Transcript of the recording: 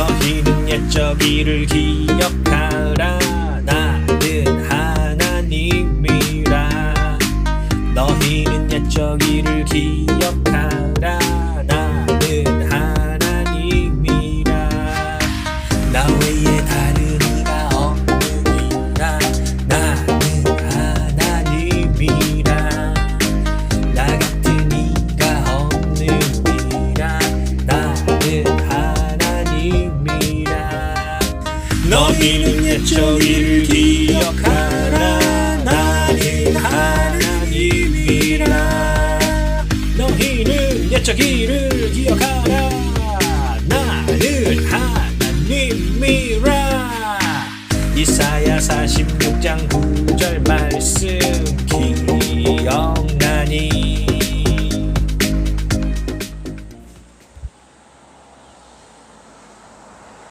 너희는 옛적 일을 기억하라. 나는 하나님이라. 너희는 옛적 일을 기억하라. 나는 하나님이라. 나외 너희는 옛적 일을 기억하라. 나는 하나님이라. 너희는 옛적 일을 기억하라. 나는 하나님이라. 이사야 46장 9절 말씀 기억나니